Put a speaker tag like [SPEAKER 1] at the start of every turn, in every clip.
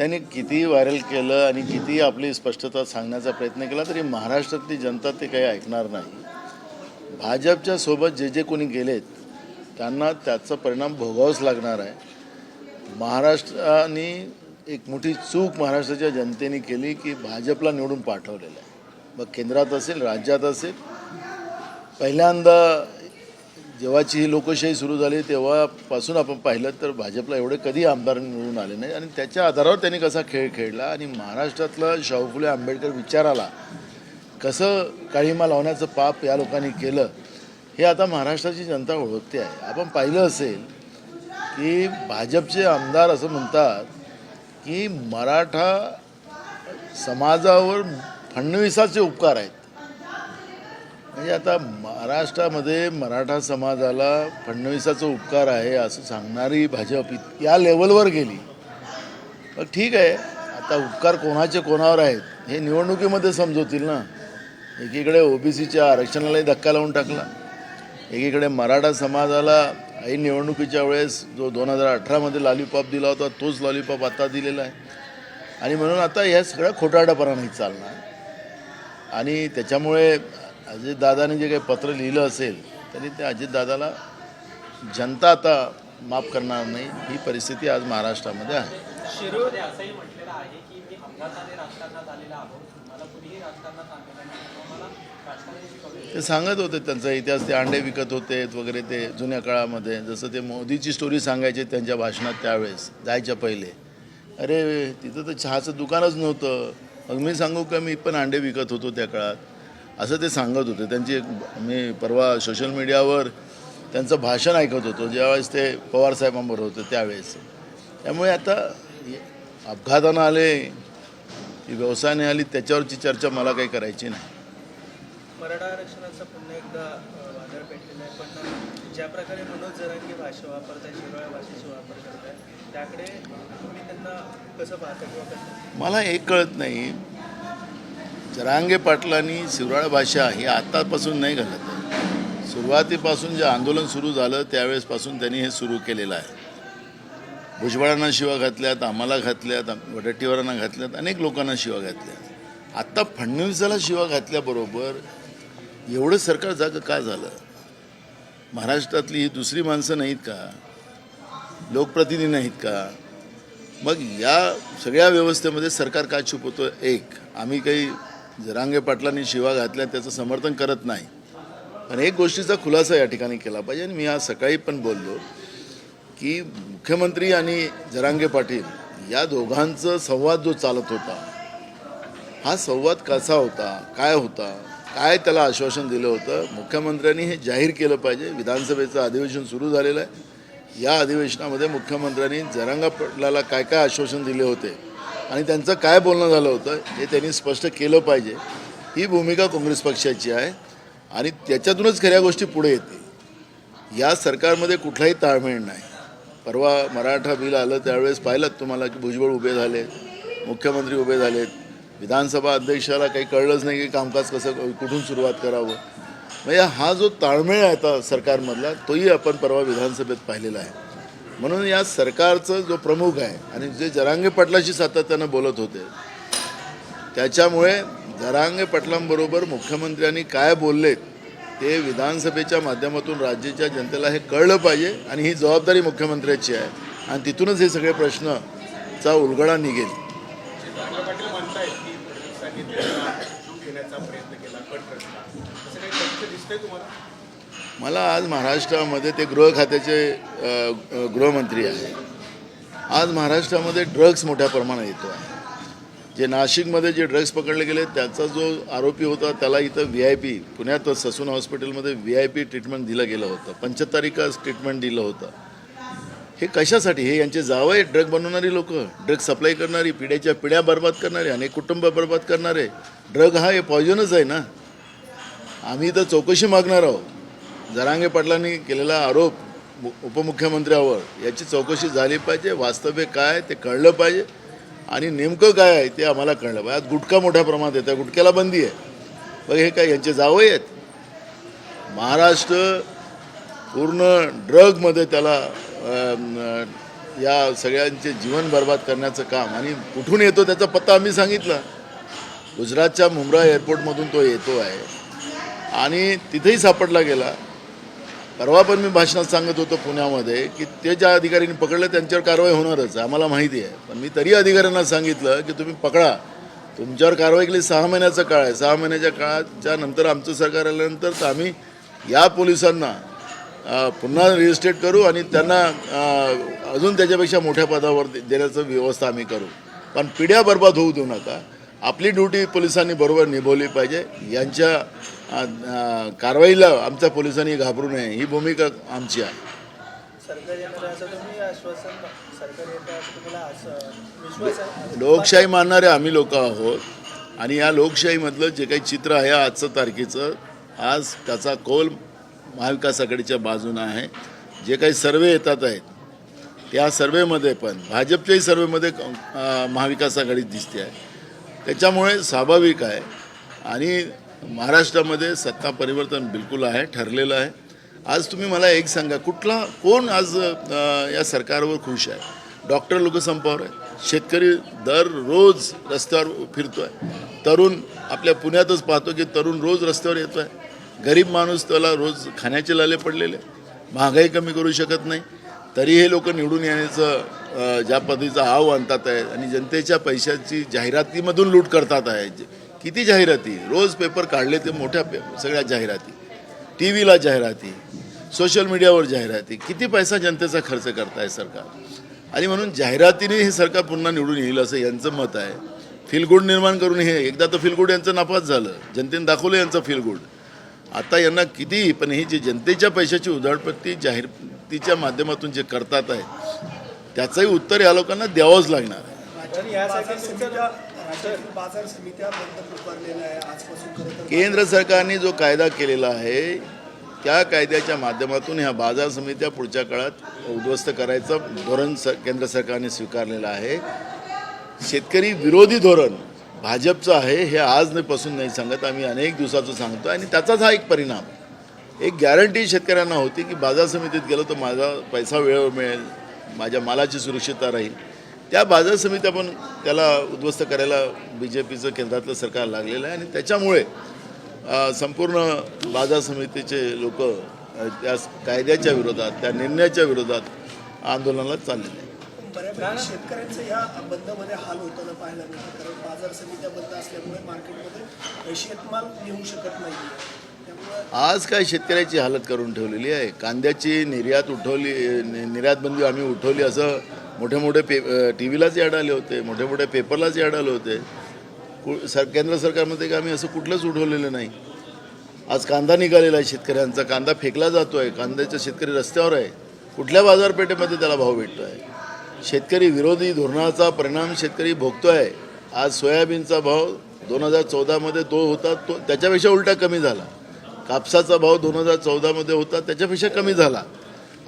[SPEAKER 1] त्यांनी कितीही व्हायरल केलं आणि कितीही आपली स्पष्टता सांगण्याचा प्रयत्न केला तरी महाराष्ट्रातली जनता ते काही ऐकणार नाही. भाजपच्या सोबत जे जे कोणी गेलेत त्यांना त्याचा परिणाम भोगावाच लागणार आहे. महाराष्ट्राने एक मोठी चूक महाराष्ट्राच्या जनतेने केली की भाजपला निवडून पाठवलेलं आहे. मग केंद्रात असेल राज्यात असेल पहिल्यांदा जेव्हाची ही लोकशाही सुरू झाली तेव्हापासून आपण पाहिलं तर भाजपला एवढे कधी आमदार निवडून आले नाही. आणि त्याच्या आधारावर त्यांनी कसा खेळ खेळला आणि महाराष्ट्रातला शाहू फुले आंबेडकर विचाराला कसं काळीमा लावण्याचं पाप या लोकांनी केलं हे आता महाराष्ट्राची जनता ओळखते आहे. आपण पाहिलं असेल की भाजपचे आमदार असं म्हणतात की मराठा समाजावर फडणवीसाचे उपकार आहेत. म्हणजे आता महाराष्ट्रामध्ये मराठा समाजाला फडणवीसाचा उपकार आहे असं सांगणारी भाजप या लेवलवर गेली. मग ठीक आहे आता उपकार कोणाचे कोणावर आहेत हे निवडणुकीमध्ये समजवतील ना. एकीकडे ओबीसीच्या आरक्षणालाही धक्का लावून टाकला. एकीकडे मराठा समाजाला ऐन निवडणुकीच्या वेळेस जो दोन हजार अठरामध्ये लॉलीपॉप दिला होता तोच लॉलीपॉप आता दिलेला आहे. आणि म्हणून आता ह्या सगळ्या खोटारडेपणा नाही चालणार. आणि त्याच्यामुळे अजितदादाने जे काही पत्र लिहिलं असेल तरी ते अजितदादाला जनता आता माफ करणार नाही. ही परिस्थिती आज महाराष्ट्रामध्ये आहे. ते सांगत होते त्यांचा इतिहास ते अंडे विकत होते वगैरे ते जुन्या काळामध्ये. जसं ते मोदीची स्टोरी सांगायचे त्यांच्या भाषणात त्यावेळेस जायच्या पहिले. अरे तिथं तर चहाचं दुकानच नव्हतं. मग मी सांगू का मी पण अंडे विकत होतो त्या काळात? असं ते सांगत होते. त्यांची एक मी परवा सोशल मीडियावर त्यांचं भाषण ऐकत होतो. ज्यावेळेस ते पवारसाहेबांबरोबर होते त्यावेळेस. त्यामुळे आता अपघातानं आले की व्यवसायाने आली त्याच्यावरची चर्चा मला काही करायची नाही.
[SPEAKER 2] मराठा आरक्षणाचं पुन्हा एकदा अ, वादळ पेटलेलं आहे. पण ज्या प्रकारे मनोज जरांगी भाषा वापरताय शिरोळ्या भाषेचा वापर करताय त्याकडे तुम्ही त्यांना कसं पाहता किंवा कसं?
[SPEAKER 1] मला एक कळत नाही. जरांगे पाटलांनी शिवराळ भाषा ही आतापासून नाही घालत आहे. सुरुवातीपासून जे आंदोलन सुरू झालं त्यावेळेसपासून त्यांनी हे सुरू केलेलं आहे. भुजबळांना शिवा घातल्यात आम्हाला घातल्यात वडट्टीवारांना घातल्यात अनेक लोकांना शिवा घातल्या आत्ता फडणवीसाला शिवा घातल्याबरोबर एवढं सरकार जागं का झालं? महाराष्ट्रातली ही दुसरी माणसं नाहीत का? लोकप्रतिनिधी नाहीत का? मग या सगळ्या व्यवस्थेमध्ये सरकार का चूप होतं एक आम्ही काही जरांगे पाटलांनी शिवा घातल्या त्याचं समर्थन करत नाही. पण एक गोष्टीचा खुलासा या ठिकाणी केला पाहिजे. आणि मी आज सकाळी पण बोललो की मुख्यमंत्री आणि जरांगे पाटील या दोघांचं संवाद जो चालत होता हा संवाद कसा होता काय होता काय त्याला आश्वासन दिलं होतं मुख्यमंत्र्यांनी हे जाहीर केलं पाहिजे. विधानसभेचं अधिवेशन सुरू झालेलं आहे. या अधिवेशनामध्ये मुख्यमंत्र्यांनी जरांगा पाटलाला काय काय आश्वासन दिले होते आणि त्यांचं काय बोलणं झालं होतं हे त्यांनी स्पष्ट केलं पाहिजे. ही भूमिका काँग्रेस पक्षाची आहे आणि त्याच्यातूनच खऱ्या गोष्टी पुढे येते या सरकारमध्ये कुठलाही ताळमेळ नाही. परवा मराठा बिल आलं त्यावेळेस पाहिलं तुम्हाला की भुजबळ उभे झाले मुख्यमंत्री उभे झालेत. विधानसभा अध्यक्षाला काही कळलंच नाही की कामकाज कसं कुठून सुरुवात करावं. म्हणजे हा जो ताळमेळ आहे आता सरकारमधला तोही आपण परवा विधानसभेत पाहिलेला आहे. म्हणून या सरकारचं जो प्रमुख आहे आणि जे जरांगे पाटलाशी सातत्यानं बोलत होते त्याच्यामुळे जरांगे पाटलांबरोबर मुख्यमंत्र्यांनी काय बोललेत ते विधानसभेच्या माध्यमातून राज्याच्या जनतेला हे कळलं पाहिजे आणि ही जबाबदारी मुख्यमंत्र्याची आहे. आणि तिथूनच हे सगळे प्रश्नचा उलगडा निघेल.
[SPEAKER 3] प्रयत्न केला
[SPEAKER 1] मला आज महाराष्ट्रामध्ये ते गृह खात्याचे गृहमंत्री आहे आज महाराष्ट्रामध्ये ड्रग्स मोठ्या प्रमाणात येतो आहे. जे नाशिकमध्ये जे ड्रग्स पकडले गेले त्याचा जो आरोपी होता त्याला इथं व्ही आय पी पुण्यात ससून हॉस्पिटलमध्ये व्ही आय पी ट्रीटमेंट दिलं गेलं होतं. पंचतारिकाच ट्रीटमेंट दिलं होतं. हे कशासाठी? हे यांचे जावं आहे ड्रग बनवणारी लोक? ड्रग सप्लाय करणारी पिढ्याच्या पिढ्या बर्बाद करणारे अनेक कुटुंब बर्बाद करणारे. ड्रग हा हे पॉयझनच आहे ना? आम्ही तर चौकशी मागणार आहोत. जरांगे पाटलांनी केलेला आरोप उपमुख्यमंत्र्यावर याची चौकशी झाली पाहिजे वास्तव्य काय ते कळलं पाहिजे आणि नेमकं काय आहे ते आम्हाला कळलं पाहिजे. आज गुटखा मोठ्या प्रमाणात येतं गुटख्याला बंदी आहे. बघ हे काय यांचे जावई आहेत? महाराष्ट्र पूर्ण ड्रगमध्ये त्याला या सगळ्यांचे जीवन बर्बाद करण्याचं काम आणि कुठून येतो त्याचा पत्ता आम्ही सांगितला. गुजरातच्या मुंब्रा एअरपोर्टमधून तो येतो आहे. आणि तिथेही सापडला गेला. परवा पण मी भाषणात सांगत होतो पुण्यामध्ये की ते ज्या अधिकाऱ्यांनी पकडलं त्यांच्यावर कारवाई होणारच आम्हाला माहिती आहे. पण मी तरी अधिकाऱ्यांना सांगितलं की तुम्ही पकडा. तुमच्यावर कारवाई केली सहा महिन्याचा काळ आहे. सहा महिन्याच्या काळाच्या नंतर आमचं सरकार आल्यानंतर तर आम्ही या पोलिसांना पुन्हा रजिस्ट्रेट करू आणि त्यांना अजून त्याच्यापेक्षा मोठ्या पदावर देण्याचं व्यवस्था आम्ही करू. पण पिढ्या बर्बाद होऊ देऊ नका. आपली ड्युटी पोलिसांनी बरोबर निभवली पाहिजे. यांच्या कारवाईला आमच्या पोलिसांनी घाबरू नये. ही भूमिका आमची आहे. लोकशाही मानणारे आम्ही लोक आहोत. आणि या लोकशाहीमधलं जे काही चित्र आहे आजचं तारखेचं आज त्याचा कौल महाविकास आघाडीच्या बाजूनं आहे. जे काही सर्वे येतात आहेत त्या सर्वेमध्ये पण भाजपच्याही सर्वेमध्ये महाविकास आघाडी दिसते आहे. त्याच्यामुळे स्वाभाविक आहे. आणि महाराष्ट्रामध्ये सत्ता परिवर्तन बिलकुल आहे ठरलेलं आहे. आज तुम्ही मला एक सांगा कुठला कोण आज या सरकारवर खुश आहे? डॉक्टर लोक संपावर आहे शेतकरी दररोज रस्त्यावर फिरतो आहे तरुण आपल्या पुण्यातच पाहतो की तरुण रोज रस्त्यावर येतो आहे गरीब माणूस त्याला रोज खाण्याचे लाले पडलेले महागाई कमी करू शकत नाही. तरी हे लोक निवडून येण्याचं ज्या पद्धतीचा आव आणतात आहे आणि जनतेच्या पैशाची जाहिरातीमधून लूट करतात आहे. जे- किती जाहिराती? रोज पेपर काढले ते मोठ्या पे सगळ्या जाहिराती. टी व्हीला जाहिराती सोशल मीडियावर जाहिराती. किती पैसा जनतेचा खर्च करताय सरकार? आणि म्हणून जाहिरातीने हे सरकार पुन्हा निवडून येईल असं यांचं मत आहे. फिलगुड निर्माण करून हे एकदा तर फिलगुड यांचं नापास झालं. जनतेने दाखवलं यांचं फिलगुड आता यांना किती पण ही जी जनतेच्या पैशाची उधळपट्टी जाहिरातीच्या माध्यमातून जे करतात आहे त्याचंही उत्तर या लोकांना द्यावंच लागणार आहे.
[SPEAKER 4] बाजार समित्या आहे आजपासून
[SPEAKER 1] केंद्र सरकारने जो कायदा केलेला आहे त्या कायद्याच्या माध्यमातून ह्या बाजार समित्या पुढच्या काळात उद्ध्वस्त करायचं धोरण स केंद्र सरकारने स्वीकारलेलं आहे. शेतकरी विरोधी धोरण भाजपचं आहे हे आजपासून नाही सांगत आम्ही अनेक दिवसाचं सांगतो आणि त्याचाच हा एक परिणाम एक गॅरंटी शेतकऱ्यांना होती की बाजार समितीत गेलो तर माझा पैसा वेळेवर मिळेल माझ्या मालाची सुरक्षितता राहील. त्या बाजार समित्या पण त्याला उद्ध्वस्त करायला बी जे पीचं केंद्रातलं सरकार लागलेलं आहे आणि त्याच्यामुळे संपूर्ण बाजार समितीचे लोक त्या कायद्याच्या विरोधात त्या निर्णयाच्या विरोधात आंदोलनाला चाललेले आहेत.
[SPEAKER 4] बऱ्यापैकी शेतकऱ्यांचं या बंदमध्ये हाल होताना पाहायला मिळतं कारण बाजार समित्या बंद असल्यामुळे मार्केटमध्ये शेतमाल नेऊ शकत नाही त्यामुळे
[SPEAKER 1] आज काय शेतकऱ्याची हालत करून ठेवलेली आहे? कांद्याची निर्यात उठवली निर्यात बंदी आम्ही उठवली असं मोठे मोठे पे टी व्हीलाच याड आले होते मोठे मोठे पेपरलाच याड आले होते. कु सर केंद्र सरकारमध्ये का आम्ही असं कुठलंच उठवलेलं नाही. आज कांदा निघालेला आहे शेतकऱ्यांचा कांदा फेकला जातो आहे कांद्याचा शेतकरी रस्त्यावर आहे. कुठल्या बाजारपेठेमध्ये त्याला भाव भेटतो आहे शेतकरी विरोधी धोरणाचा परिणाम शेतकरी भोगतो आहे आज सोयाबीनचा भाव दोन हजार चौदामध्ये तो होता तो त्याच्यापेक्षा उलटा कमी झाला. कापसाचा भाव दोन हजार चौदामध्ये होता त्याच्यापेक्षा कमी झाला.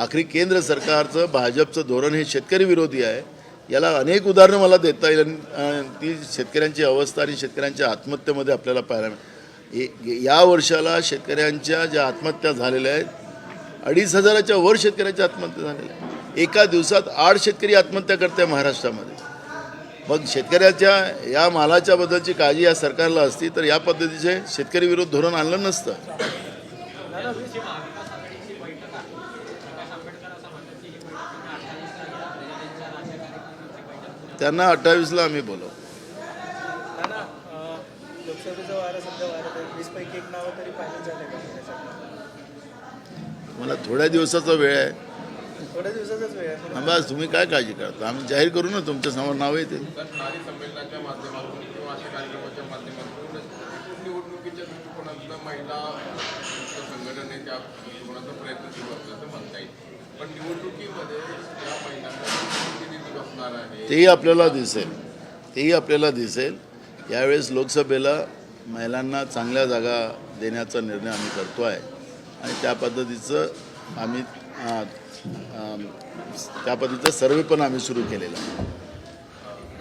[SPEAKER 1] आखरी केंद्र सरकारचं भाजपचं धोरण हे शेतकरी विरोधी आहे. याला अनेक उदाहरणं मला देता येईल आणि, ती शेतकऱ्यांची अवस्था आणि शेतकऱ्यांच्या आत्महत्येमध्ये आपल्याला पाहायला मिळेल. ए- या वर्षाला शेतकऱ्यांच्या ज्या आत्महत्या झालेल्या आहेत अडीच हजाराच्या वर शेतकऱ्याच्या आत्महत्या झालेल्या आहेत. एका दिवसात आठ शेतकरी आत्महत्या करते महाराष्ट्रामध्ये. मग शेतकऱ्याच्या या मालाच्या बद्दलची काळजी या सरकारला असती तर या पद्धतीचे शेतकरी विरोध धोरण आणलं नसतं त्यांना अठ्ठावीसला आम्ही बोलवू
[SPEAKER 2] नाना अं, लोकसभेचं वारं सध्या वारत आहे वीस पैकी एक नावं तरी फायनल झाले का त्यासाठी
[SPEAKER 1] मला थोड्या दिवसाचा वेळ आहे.
[SPEAKER 2] थोड्या दिवसाचाच वेळ आहे
[SPEAKER 1] आम्हाला तुम्ही काय काळजी करता? आम्ही जाहीर करू ना तुमच्यासमोर नाव येते
[SPEAKER 3] पण निवडणुकीमध्ये
[SPEAKER 1] तेही आपल्याला दिसेल. तेही आपल्याला दिसेल. यावेळेस लोकसभेला महिलांना चांगल्या जागा देण्याचा निर्णय आम्ही करतो आहे आणि त्या पद्धतीचं आम्ही त्या पद्धतीचं सर्वे पण आम्ही सुरू केलेला आहे.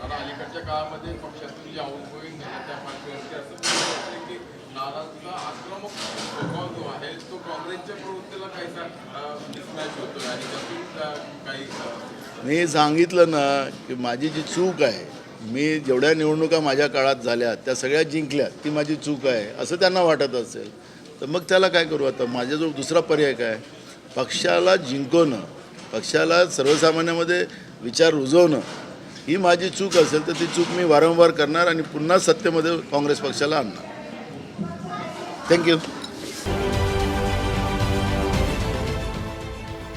[SPEAKER 3] अलीकडच्या काळामध्ये पक्षातून जे आउटगोईंग झाले त्या पार्श्वभूमीवरती असं दिसून येतंय की नाराजचा आक्रमक स्वभाव जो आहे तो काँग्रेसच्या प्रवृत्तीला काहीसा मिसमॅच होतोय. आणि त्यातून त्या काही
[SPEAKER 1] मी सांगितलं ना की माझी जी चूक आहे मी जेवढ्या निवडणुका माझ्या काळात झाल्या त्या सगळ्या जिंकल्या ती माझी चूक आहे असं त्यांना वाटत असेल. तर मग त्याला काय करू आता? माझ्याजवळ दुसरा पर्याय काय? पक्षाला जिंकवणं पक्षाला सर्वसामान्यामध्ये विचार रुजवणं ही माझी चूक असेल तर ती चूक मी वारंवार करणार आणि पुन्हा सत्तेमध्ये काँग्रेस पक्षाला आणणार. थँक्यू